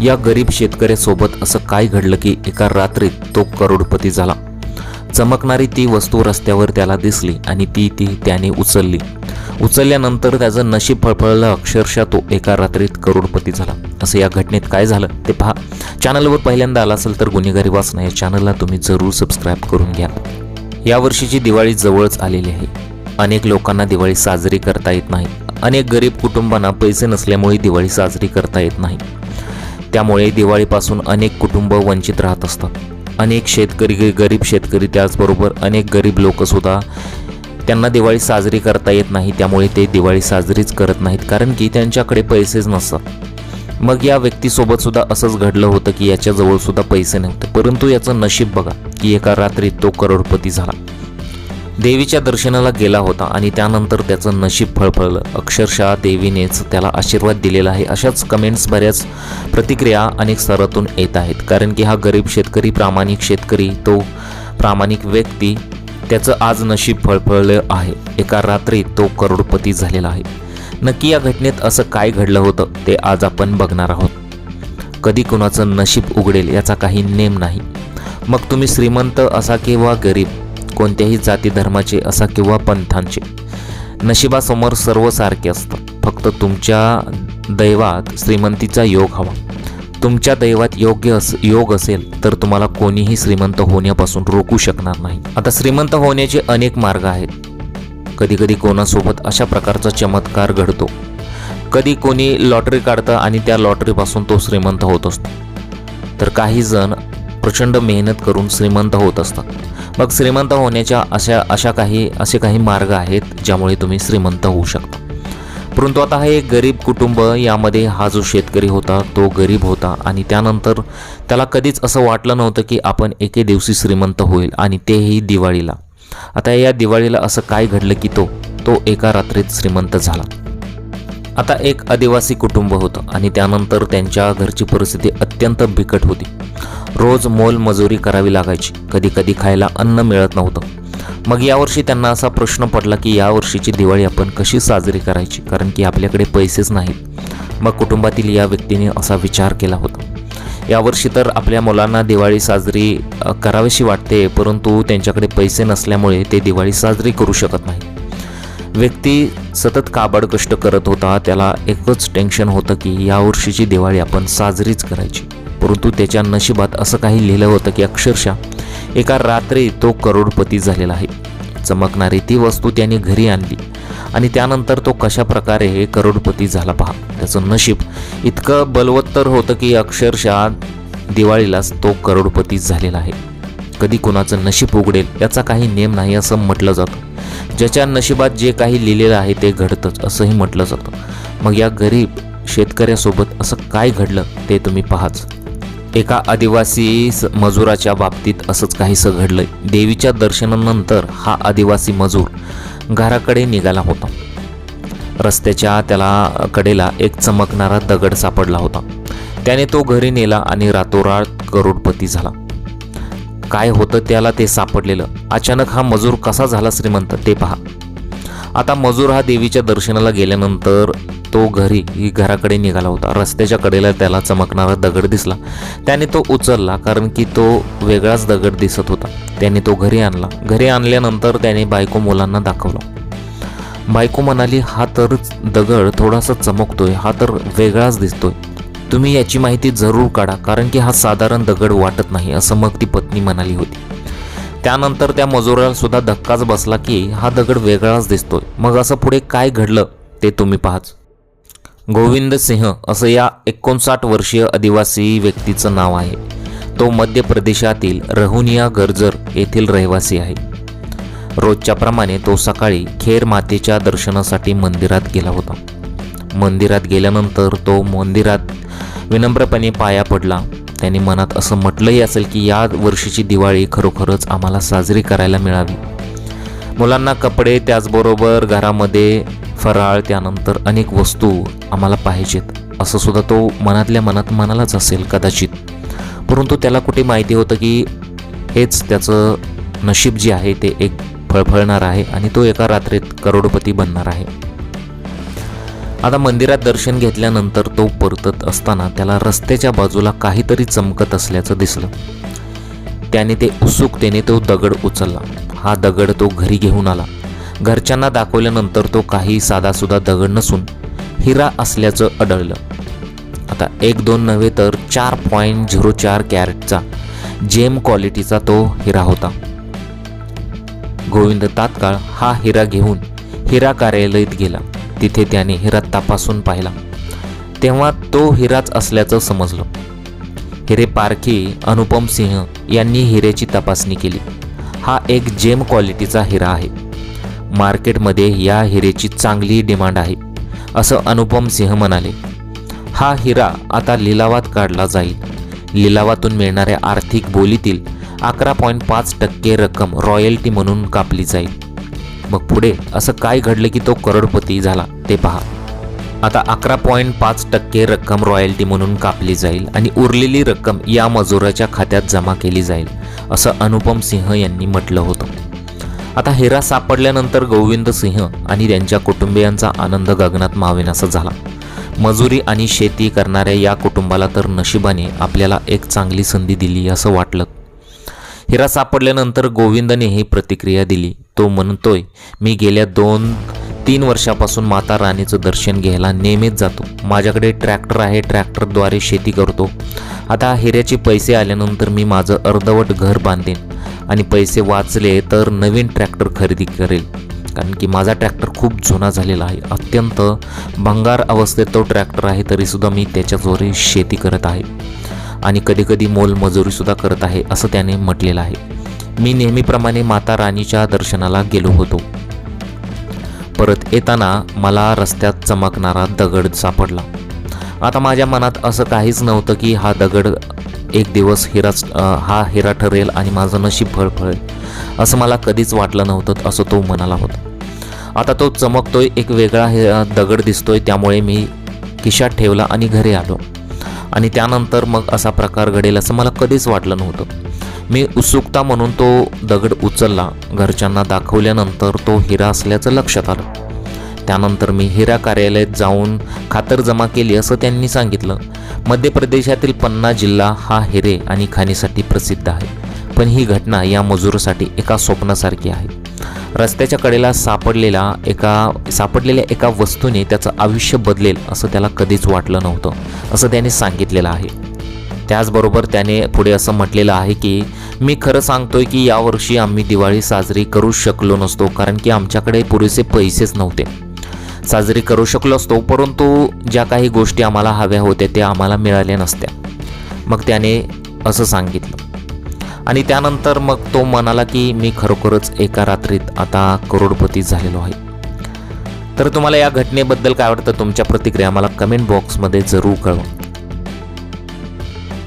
या गरीब शेतकऱ्यासोबत असं काय घडलं की एका रात्रीत तो करोडपती झाला. चमकणारी ती वस्तू रस्त्यावर त्याला दिसली आणि ती ती त्याने उचलली. उचलल्यानंतर त्याचं नशीब फळफळलं अक्षरशः तो एका रात्रीत करोडपती झाला. असं या घटनेत काय झालं ते पहा. चॅनलवर पहिल्यांदा आला असेल तर गुन्हेगारी वाचना या चॅनलला तुम्ही जरूर सबस्क्राईब करून घ्या. यावर्षीची दिवाळी जवळच आलेली आहे. अनेक लोकांना दिवाळी साजरी करता येत नाही. अनेक गरीब कुटुंबांना पैसे नसल्यामुळे दिवाळी साजरी करता येत नाही. त्यामुळे दिवाळीपासून अनेक कुटुंब वंचित राहत असतात. अनेक शेतकरी गरीब शेतकरी त्याचबरोबर अनेक गरीब लोकसुद्धा त्यांना दिवाळी साजरी करता येत नाही त्यामुळे ते दिवाळी साजरीच करत नाहीत कारण की त्यांच्याकडे पैसेच नसतात. मग या व्यक्तीसोबत सुद्धा असंच घडलं होतं की याच्याजवळ सुद्धा पैसे नव्हते परंतु याचं नशीब बघा की एका रात्रीत तो करोडपती झाला. देवीच्या दर्शनाला गेला होता आणि त्यानंतर त्याचं नशीब फळफळलं. अक्षरशः देवीनेच त्याला आशीर्वाद दिलेला आहे अशाच कमेंट्स बऱ्याच प्रतिक्रिया अनेक स्तरातून येत आहेत. कारण की हा गरीब शेतकरी प्रामाणिक शेतकरी तो प्रामाणिक व्यक्ती त्याचं आज नशीब फळफळलं आहे. एका रात्री तो करोडपती झालेला आहे. नक्की या घटनेत असं काय घडलं होतं ते आज आपण बघणार आहोत. कधी कुणाचं नशीब उघडेल याचा काही नेम नाही. मग तुम्ही श्रीमंत असा किंवा गरीब कोणत्याही जाती धर्माचे असा किंवा पंथांचे. नशिबासमोर सर्व सारखे असतात. फक्त तुमच्या दैवात श्रीमंतीचा योग हवा. तुमच्या दैवात योग्य अस योग असेल तर तुम्हाला कोणीही श्रीमंत होण्यापासून रोखू शकणार नाही. आता श्रीमंत होण्याचे अनेक मार्ग आहेत. कधीकधी कोणासोबत अशा प्रकारचा चमत्कार घडतो. कधी कोणी लॉटरी काढतं आणि त्या लॉटरीपासून तो श्रीमंत होत असतो. तर काही जण प्रचंड मेहनत करून श्रीमंत होत असतात. मग श्रीमंत होण्याच्या अशा अशा काही असे काही मार्ग आहेत ज्यामुळे तुम्ही श्रीमंत होऊ शकता. परंतु आता हे एक गरीब कुटुंब यामध्ये हा जो शेतकरी होता तो गरीब होता आणि त्यानंतर त्याला कधीच असं वाटलं नव्हतं की आपण एके दिवशी श्रीमंत होईल आणि तेही दिवाळीला. आता या दिवाळीला असं काय घडलं की तो तो एका रात्रीत श्रीमंत झाला. आता एक आदिवासी कुटुंब होतं आणि त्यानंतर त्यांच्या घरची परिस्थिती अत्यंत बिकट होती. रोज मोलमजुरी करावी लागायची. कधी कधी खायला अन्न मिळत नव्हतं. मग यावर्षी त्यांना असा प्रश्न पडला की यावर्षीची दिवाळी आपण कशी साजरी करायची? कारण की आपल्याकडे पैसेच नाहीत. मग कुटुंबातील या व्यक्तीने असा विचार केला होता. यावर्षी तर आपल्या मुलांना दिवाळी साजरी करावीशी वाटते परंतु त्यांच्याकडे पैसे नसल्यामुळे ते दिवाळी साजरी करू शकत नाही व्यक्ती सतत काबाड कष्ट करत होता त्याला एकच टेन्शन होतं की यावर्षीची दिवाळी आपण साजरीच करायची. परंतु त्याच्या नशिबात असं काही लिहिलं होतं की अक्षरशः एका रात्री तो करोडपती झालेला आहे. चमकणारी ती वस्तू त्याने घरी आणली आणि त्यानंतर तो कशा प्रकारे हे करोडपती झाला पहा. त्याचं नशीब इतकं बलवत्तर होतं की अक्षरशः दिवाळीलाच तो करोडपती झालेला आहे. कधी कुणाचं नशीब उघडेल याचा काही नेम नाही असं म्हटलं जातं. ज्याच्या नशिबात जे काही लिहिलेलं आहे ते घडतंच असंही म्हटलं जातं. मग या गरीब शेतकऱ्यासोबत असं काय घडलं ते तुम्ही पाहाच. एका आदिवासी स- मजुराच्या बाबतीत असंच काहीसं घडलंय. देवीच्या दर्शनानंतर हा आदिवासी मजूर घराकडे निघाला होता. रस्त्याच्या त्याला कडेला एक चमकणारा दगड सापडला होता. त्याने तो घरी नेला आणि रातोरात करोडपती झाला. काय होतं त्याला ते सापडलेलं. अचानक हा मजूर कसा झाला श्रीमंत ते पहा. आता मजूर हा देवीच्या दर्शनाला गेल्यानंतर तो घरी घराकडे निघाला होता. रस्त्याच्या कडेला त्याला चमकणारा दगड दिसला. त्याने तो उचलला कारण की तो वेगळाच दगड दिसत होता. त्याने तो घरी आणला. घरी आणल्यानंतर त्याने बायको मुलांना दाखवला. बायको म्हणाली हा तर दगड थोडासा चमकतोय. हा तर वेगळाच दिसतोय. तुम्ही याची माहिती जरूर काढा कारण की हा साधारण दगड वाटत नाही असं मग ती पत्नी म्हणाली होती. त्यानंतर त्या मजुराला सुद्धा धक्काच बसला की हा दगड वेगळाच दिसतोय. मग असं पुढे काय घडलं ते तुम्ही पाहाच. गोविंद सिंह असं या एकोणसाठ वर्षीय आदिवासी व्यक्तीचं नाव आहे. तो मध्य प्रदेशातील रहुनिया गर्जर येथील रहिवासी आहे. रोजच्याप्रमाणे तो सकाळी खेर मातेच्या दर्शनासाठी मंदिरात गेला होता. मंदिरात गेल्यानंतर तो मंदिरात विनम्रपणे पाया पडला. त्याने मनात असं म्हटलंही असेल की या वर्षीची दिवाळी खरोखरच आम्हाला साजरी करायला मिळावी. मुलांना कपडे त्याचबरोबर घरामध्ये फराळ त्यानंतर अनेक वस्तू आम्हाला पाहिजेत असं सुद्धा तो मनातल्या मनात म्हणालाच असेल कदाचित. परंतु त्याला कुठे माहिती होतं की हेच त्याचं नशीब जे आहे ते एक फळफळणार आहे आणि तो एका रात्रीत करोडपती बनणार आहे. आता मंदिरात दर्शन घेतल्यानंतर तो परतत असताना त्याला रस्त्याच्या बाजूला काहीतरी चमकत असल्याचं दिसलं. त्याने ते उत्सुकतेने तो दगड उचलला. हा दगड तो घरी घेऊन आला. घरच्यांना दाखवल्यानंतर तो काही साधासुधा दगड नसून हिरा असल्याचं आढळलं. आता एक दोन नव्हे तर चार पॉईंट झिरो चार कॅरेटचा जेम क्वालिटीचा तो हिरा होता. गोविंद तात्काळ हा हिरा घेऊन हिरा कार्यालयात गेला. तिथे त्याने हिरा तपासून पाहिला. तेव्हा तो हिराच असल्याचं समजलं. हिरे पारखी अनुपम सिंह यांनी हिऱ्याची तपासणी केली. हा एक जेम क्वालिटीचा हिरा आहे. मार्केटमध्ये या हिरेची चांगली डिमांड आहे असं अनुपम सिंह म्हणाले. हा हिरा आता लिलावात काढला जाईल. लिलावातून मिळणाऱ्या आर्थिक बोलीतील अकरा पॉईंट पाच टक्के रक्कम रॉयल्टी म्हणून कापली जाईल. मग पुढे असं काय घडलं की तो करोडपती झाला ते पहा. आता अकरा पॉईंट पाच टक्के रक्कम रॉयल्टी म्हणून कापली जाईल आणि उरलेली रक्कम या मजुराच्या खात्यात जमा केली जाईल असं अनुपम सिंह यांनी म्हटलं होतं. आता हिरा सापडल्यानंतर गोविंद सिंह आणि त्यांच्या कुटुंबियांचा आनंद गगनात मावेनासा झाला. मजुरी आणि शेती करणाऱ्या या कुटुंबाला तर नशिबाने आपल्याला एक चांगली संधी दिली असं वाटलं. हिरा सापडल्यानंतर गोविंदने ही प्रतिक्रिया दिली. तो म्हणतोय मी गेल्या दोन तीन वर्षापासून माता राणीचं दर्शन घ्यायला नेहमीच जातो. माझ्याकडे ट्रॅक्टर आहे ट्रॅक्टरद्वारे शेती करतो. आता हिऱ्याचे पैसे आल्यानंतर मी माझं अर्धवट घर बांधेन आणि पैसे वाचले तर नवीन ट्रॅक्टर खरेदी करेल. कारण की माझा ट्रॅक्टर खूप जुना झालेला आहे. अत्यंत भंगार अवस्थेत तो ट्रॅक्टर आहे तरीसुद्धा मी त्याच्याद्वारे शेती करत आहे. आणि कधीकधी मोलमजुरीसुद्धा करत आहे असं त्याने म्हटलेलं आहे. मी नेहमीप्रमाणे माता राणीच्या दर्शनाला गेलो होतो. परत येताना मला रस्त्यात चमकणारा दगड सापडला. आता माझ्या मनात असं काहीच नव्हतं की हा दगड एक दिवस हिराच हा हिरा ठरेल आणि माझं नशीब फळफळेल असं मला कधीच वाटलं नव्हतं असं तो म्हणाला होता. आता तो चमकतोय एक वेगळा हे दगड दिसतोय त्यामुळे मी खिशात ठेवला आणि घरी आलो. आणि त्यानंतर मग असा प्रकार घडेल असं मला कधीच वाटलं नव्हतं. मी उत्सुकता म्हणून तो दगड उचलला. घरच्यांना दाखवल्यानंतर तो हिरा असल्याचं लक्षात आलं. त्यानंतर मी हिरा कार्यालयात जाऊन खातर जमा केली असं त्यांनी सांगितलं. मध्य प्रदेशातील पन्ना जिल्हा हा हिरे आणि खाणीसाठी प्रसिद्ध आहे. पण ही घटना या मजुरासाठी एका स्वप्नासारखी आहे. रस्त्याच्या कडेला सापडलेला एका सापडलेल्या एका वस्तूने त्याचं आयुष्य बदलेल असं त्याला कधीच वाटलं नव्हतं असं त्याने सांगितलेलं आहे. त्याचबरोबर त्याने पुढे असं म्हटलेलं आहे की मी खरं सांगतोय की यावर्षी आम्ही दिवाळी साजरी करू शकलो नसतो कारण की आमच्याकडे पुरेसे पैसेच नव्हते. साजरी करू शकलो असतो परंतु ज्या काही गोष्टी आम्हाला हव्या होत्या त्या आम्हाला मिळाल्या नसत्या. मग त्याने असं सांगितलं. आणि त्यानंतर मग तो म्हणाला की मी खरोखरच एका रात्रीत आता करोडपती झालेलो आहे. तर तुम्हाला या घटनेबद्दल काय वाटतं? तुमच्या प्रतिक्रिया मला कमेंट बॉक्समध्ये जरूर कळवा.